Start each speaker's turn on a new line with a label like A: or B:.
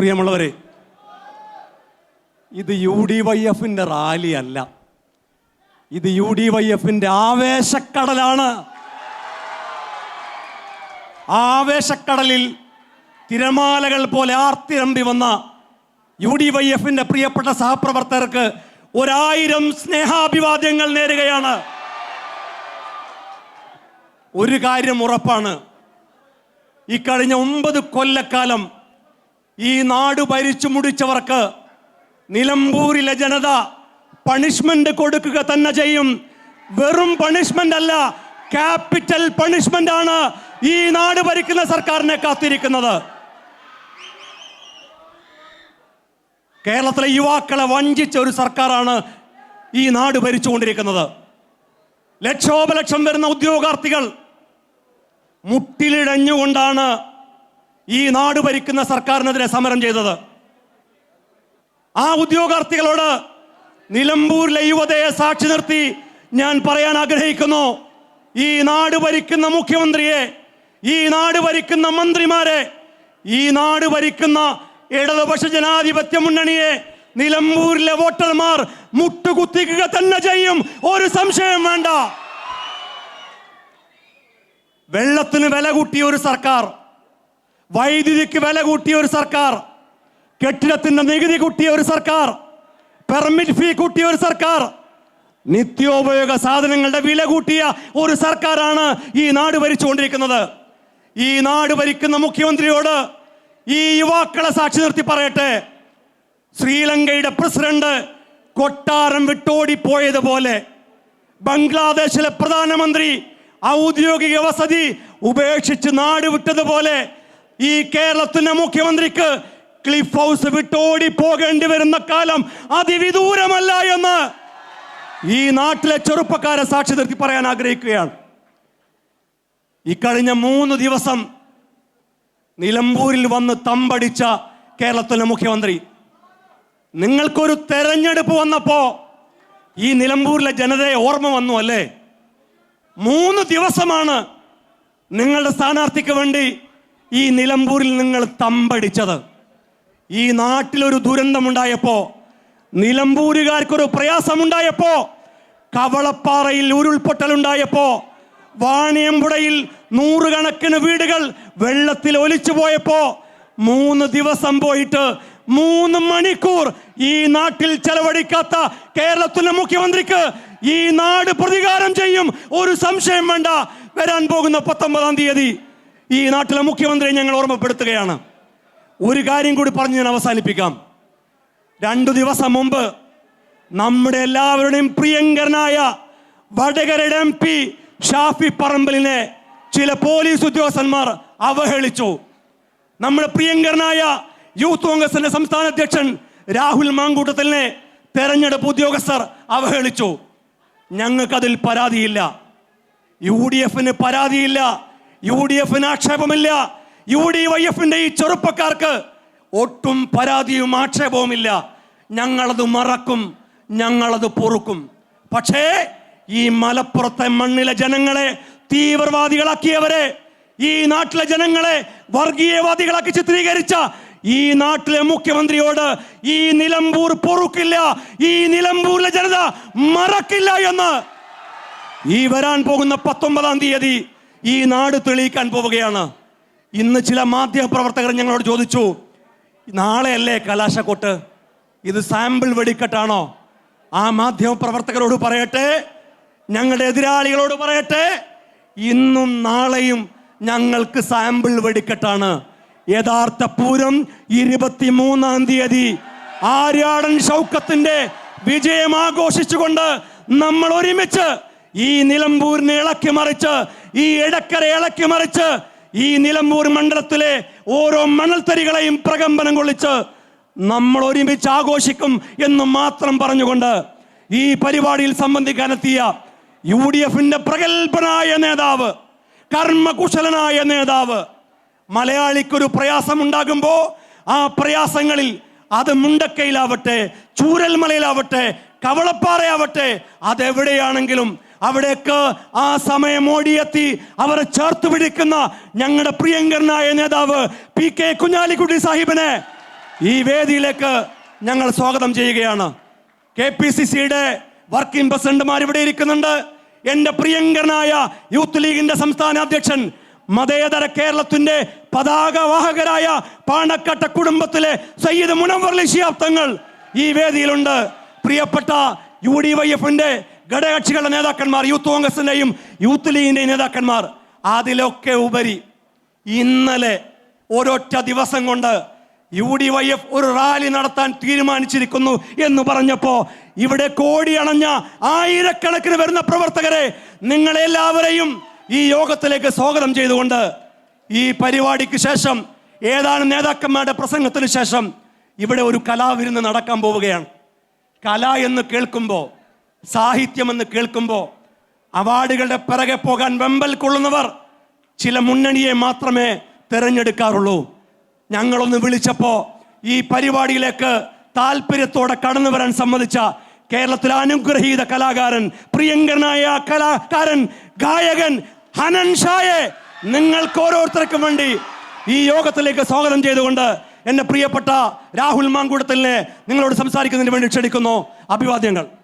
A: പ്രിയമുള്ളവരെ ഇത് U D Y എഫിന്റെ റാലി അല്ല. ഇത് യു ഡി വൈ എഫിന്റെ ആവേശക്കടലാണ്. ആവേശക്കടലിൽ തിരമാലകൾ പോലെ ആർത്തിരമ്പി വന്ന യു ഡി വൈ എഫിന്റെ പ്രിയപ്പെട്ട സഹപ്രവർത്തകർക്ക് ഒരായിരം സ്നേഹാഭിവാദ്യങ്ങൾ നേരുകയാണ്. ഒരു കാര്യം ഉറപ്പാണ്. ഈ കഴിഞ്ഞ ഒമ്പത് കൊല്ലക്കാലം ഈ നാട് ഭരിച്ചു മുടിച്ചവർക്ക് നിലമ്പൂരിലെ ജനത പണിഷ്മെന്റ് കൊടുക്കുക തന്നെ ചെയ്യും. വെറും പണിഷ്മെന്റ് അല്ല ക്യാപിറ്റൽ പണിഷ്മെന്റ് ആണ് ഈ നാട് ഭരിക്കുന്ന സർക്കാരിനെ കാത്തിരിക്കുന്നത്. കേരളത്തിലെ യുവാക്കളെ വഞ്ചിച്ച ഒരു സർക്കാരാണ് ഈ നാട് ഭരിച്ചുകൊണ്ടിരിക്കുന്നത്. ലക്ഷോപലക്ഷം വരുന്ന ഉദ്യോഗാർത്ഥികൾ മുട്ടിലിഴഞ്ഞുകൊണ്ടാണ് ഈ നാട് ഭരിക്കുന്ന സർക്കാരിനെതിരെ സമരം ചെയ്തത്. ആ ഉദ്യോഗാർത്ഥികളോട് നിലമ്പൂരിലെ യുവതയെ സാക്ഷി നിർത്തി ഞാൻ പറയാൻ ആഗ്രഹിക്കുന്നു. ഈ നാട് ഭരിക്കുന്ന മുഖ്യമന്ത്രിയെ ഈ നാട് ഭരിക്കുന്ന മന്ത്രിമാരെ ഈ നാട് ഭരിക്കുന്ന ഇടതുപക്ഷ ജനാധിപത്യ മുന്നണിയെ നിലമ്പൂരിലെ വോട്ടർമാർ മുട്ടുകുത്തിക്കുക തന്നെ ചെയ്യും. ഒരു സംശയം വേണ്ട. വെള്ളത്തിന് വില കൂട്ടിയ ഒരു സർക്കാർ വൈദ്യുതിക്ക് വില കൂട്ടിയ ഒരു സർക്കാർ കെട്ടിടത്തിന്റെ നികുതി കൂട്ടിയ ഒരു സർക്കാർ പെർമിറ്റ് ഫീ കൂട്ടിയ ഒരു സർക്കാർ നിത്യോപയോഗ സാധനങ്ങളുടെ വില കൂട്ടിയ ഒരു സർക്കാരാണ് ഈ നാട് ഭരിച്ചുകൊണ്ടിരിക്കുന്നത്. ഈ നാട് ഭരിക്കുന്ന മുഖ്യമന്ത്രിയോട് ഈ യുവാക്കളെ സാക്ഷി നിർത്തി പറയട്ടെ. ശ്രീലങ്കയുടെ പ്രസിഡന്റ് കൊട്ടാരം വിട്ടോടിപ്പോയതുപോലെ ബംഗ്ലാദേശിലെ പ്രധാനമന്ത്രി ഔദ്യോഗിക വസതി ഉപേക്ഷിച്ച് നാട് വിട്ടതുപോലെ ഈ കേരളത്തിന്റെ മുഖ്യമന്ത്രിക്ക് ക്ലിഫ് ഹൗസ് വിട്ടോടി പോകേണ്ടി വരുന്ന കാലം അതിവിദൂരമല്ല എന്ന് ഈ നാട്ടിലെ ചെറുപ്പക്കാരെ സാക്ഷി നിർത്തി പറയാൻ ആഗ്രഹിക്കുകയാണ്. ഇക്കഴിഞ്ഞ മൂന്ന് ദിവസം നിലമ്പൂരിൽ വന്ന് തമ്പടിച്ച കേരളത്തിലെ മുഖ്യമന്ത്രി. നിങ്ങൾക്കൊരു തെരഞ്ഞെടുപ്പ് വന്നപ്പോ ഈ നിലമ്പൂരിലെ ജനതയെ ഓർമ്മ വന്നു അല്ലേ? മൂന്ന് ദിവസമാണ് നിങ്ങളുടെ സ്ഥാനാർത്ഥിക്ക് വേണ്ടി ഈ നിലമ്പൂരിൽ നിങ്ങൾ തമ്പടിച്ചത്. ഈ നാട്ടിലൊരു ദുരന്തമുണ്ടായപ്പോ നിലമ്പൂരുകാർക്കൊരു പ്രയാസമുണ്ടായപ്പോ കവളപ്പാറയിൽ ഉരുൾപൊട്ടലുണ്ടായപ്പോ വാണിയമ്പുഴയിൽ നൂറുകണക്കിന് വീടുകൾ വെള്ളത്തിൽ ഒലിച്ചു പോയപ്പോ മൂന്ന് ദിവസം പോയിട്ട് മൂന്ന് മണിക്കൂർ ഈ നാട്ടിൽ ചെലവഴിക്കാത്ത കേരളത്തിലെ മുഖ്യമന്ത്രിക്ക് ഈ നാട് പ്രതികാരം ചെയ്യും. ഒരു സംശയം വേണ്ട വരാൻ പോകുന്ന പത്തൊമ്പതാം തീയതി. ഈ നാട്ടിലെ മുഖ്യമന്ത്രിയെ ഞങ്ങൾ ഓർമ്മപ്പെടുത്തുകയാണ്. ഒരു കാര്യം കൂടി പറഞ്ഞ് ഞാൻ അവസാനിപ്പിക്കാം. രണ്ടു ദിവസം മുമ്പ് നമ്മുടെ എല്ലാവരുടെയും പ്രിയങ്കരനായ വടകരയുടെ എം പി ഷാഫി പറമ്പലിനെ ചില പോലീസ് ഉദ്യോഗസ്ഥന്മാർ അവഹേളിച്ചു. നമ്മുടെ പ്രിയങ്കരനായ യൂത്ത് കോൺഗ്രസിന്റെ സംസ്ഥാന അധ്യക്ഷൻ രാഹുൽ മാങ്കൂട്ടത്തിലിനെ തെരഞ്ഞെടുപ്പ് ഉദ്യോഗസ്ഥർ അവഹേളിച്ചു. ഞങ്ങൾക്കതിൽ പരാതിയില്ല. യു ഡി എഫിന് പരാതിയില്ല. യു ഡി എഫിന് ആക്ഷേപമില്ല. യു ഡി വൈ എഫിന്റെ ഈ ചെറുപ്പക്കാർക്ക് ഒട്ടും പരാതിയും ആക്ഷേപവുമില്ല. ഞങ്ങളത് മറക്കും ഞങ്ങളത് പൊറുക്കും. പക്ഷേ ഈ മലപ്പുറത്തെ മണ്ണിലെ ജനങ്ങളെ തീവ്രവാദികളാക്കിയവരെ ഈ നാട്ടിലെ ജനങ്ങളെ വർഗീയവാദികളാക്കി ചിത്രീകരിച്ച ഈ നാട്ടിലെ മുഖ്യമന്ത്രിയോട് ഈ നിലമ്പൂർ പൊറുക്കില്ല ഈ നിലമ്പൂരിലെ ജനത മറക്കില്ല എന്ന് ഈ വരാൻ പോകുന്ന പത്തൊമ്പതാം തീയതി ഈ നാട് തെളിയിക്കാൻ പോവുകയാണ്. ഇന്ന് ചില മാധ്യമപ്രവർത്തകർ ഞങ്ങളോട് ചോദിച്ചു നാളെയല്ലേ കലാശക്കൊട്ട്? ഇത് സാമ്പിൾ വെടിക്കെട്ടാണോ? ആ മാധ്യമ പ്രവർത്തകരോട് പറയട്ടെ ഞങ്ങളുടെ എതിരാളികളോട് പറയട്ടെ ഇന്നും നാളെയും ഞങ്ങൾക്ക് സാമ്പിൾ വെടിക്കെട്ടാണ്. യഥാർത്ഥ പൂരം ഇരുപത്തിമൂന്നാം തീയതി ആര്യാടൻ ഷൗക്കത്തിന്റെ വിജയം ആഘോഷിച്ചുകൊണ്ട് നമ്മൾ ഒരുമിച്ച് ഈ നിലമ്പൂരിനെ ഇളക്കി മറിച്ച് ഈ ഇടക്കര ഇളക്കി മറിച്ച് ഈ നിലമ്പൂർ മണ്ഡലത്തിലെ ഓരോ മണൽത്തരികളെയും പ്രകമ്പനം കൊള്ളിച്ച് നമ്മൾ ഒരുമിച്ച് ആഘോഷിക്കും എന്ന് മാത്രം പറഞ്ഞുകൊണ്ട് ഈ പരിപാടിയിൽ സംബന്ധിക്കാനെത്തിയ യു ഡി എഫിന്റെ പ്രഗത്ഭനായ നേതാവ് കർമ്മകുശലനായ നേതാവ് മലയാളിക്കൊരു പ്രയാസം ഉണ്ടാകുമ്പോൾ ആ പ്രയാസങ്ങളിൽ അത് മുണ്ടക്കയിലാവട്ടെ ചൂരൽമലയിലാവട്ടെ കവളപ്പാറയാവട്ടെ അതെവിടെയാണെങ്കിലും അവിടേക്ക് ആ സമയം ഓടിയെത്തി. അവരെ ചേർത്ത് പിടിക്കുന്ന ഞങ്ങളുടെ പ്രിയങ്കരനായ നേതാവ് പി കെ കുഞ്ഞാലിക്കുട്ടി സാഹിബിനെ ഈ വേദിയിലേക്ക് ഞങ്ങൾ സ്വാഗതം ചെയ്യുകയാണ്. കെ പി സി സിയുടെ വർക്കിംഗ് പ്രസിഡന്റുമാർ ഇവിടെ ഇരിക്കുന്നുണ്ട്. എന്റെ പ്രിയങ്കരനായ യൂത്ത് ലീഗിന്റെ സംസ്ഥാന അധ്യക്ഷൻ മതേതര കേരളത്തിന്റെ പതാകവാഹകരായ പാണക്കട്ട കുടുംബത്തിലെ സയ്യിദ് മുനവർ ശിഹാബ് തങ്ങൾ ഈ വേദിയിലുണ്ട്. പ്രിയപ്പെട്ട യു ഡി വൈ എഫിന്റെ ഘടകകക്ഷികളുടെ നേതാക്കന്മാർ യൂത്ത് കോൺഗ്രസിന്റെയും യൂത്ത് ലീഗിന്റെയും നേതാക്കന്മാർ അതിലൊക്കെ ഉപരി ഇന്നലെ ഒരൊറ്റ ദിവസം കൊണ്ട് യു ഡി വൈ എഫ് ഒരു റാലി നടത്താൻ തീരുമാനിച്ചിരിക്കുന്നു എന്ന് പറഞ്ഞപ്പോ ഇവിടെ കോടി അണഞ്ഞ ആയിരക്കണക്കിന് വരുന്ന പ്രവർത്തകരെ നിങ്ങളെല്ലാവരെയും ഈ യോഗത്തിലേക്ക് സ്വാഗതം ചെയ്തുകൊണ്ട് ഈ പരിപാടിക്ക് ശേഷം ഏതാനും നേതാക്കന്മാരുടെ പ്രസംഗത്തിന് ശേഷം ഇവിടെ ഒരു കലാവിരുന്ന് നടക്കാൻ പോവുകയാണ്. കല എന്ന് കേൾക്കുമ്പോൾ സാഹിത്യമെന്ന് കേൾക്കുമ്പോൾ അവാർഡുകളുടെ പിറകെ പോകാൻ വെമ്പൽ കൊള്ളുന്നവർ ചില മുന്നണിയെ മാത്രമേ തിരഞ്ഞെടുക്കാറുള്ളൂ. ഞങ്ങളൊന്ന് വിളിച്ചപ്പോൾ ഈ പരിപാടിയിലേക്ക് താല്പര്യത്തോടെ കടന്നു വരാൻ സമ്മതിച്ച കേരളത്തിലെ അനുഗ്രഹീത കലാകാരൻ പ്രിയങ്കരനായ കലാകാരൻ ഗായകൻ ഹനൻ ഷായെ നിങ്ങൾക്ക് ഓരോരുത്തർക്കും വേണ്ടി ഈ യോഗത്തിലേക്ക് സ്വാഗതം ചെയ്തുകൊണ്ട് എന്റെ പ്രിയപ്പെട്ട രാഹുൽ മാങ്കൂടത്തിനെ നിങ്ങളോട് സംസാരിക്കുന്നതിന് വേണ്ടി ക്ഷണിക്കുന്നു. അഭിവാദ്യങ്ങൾ.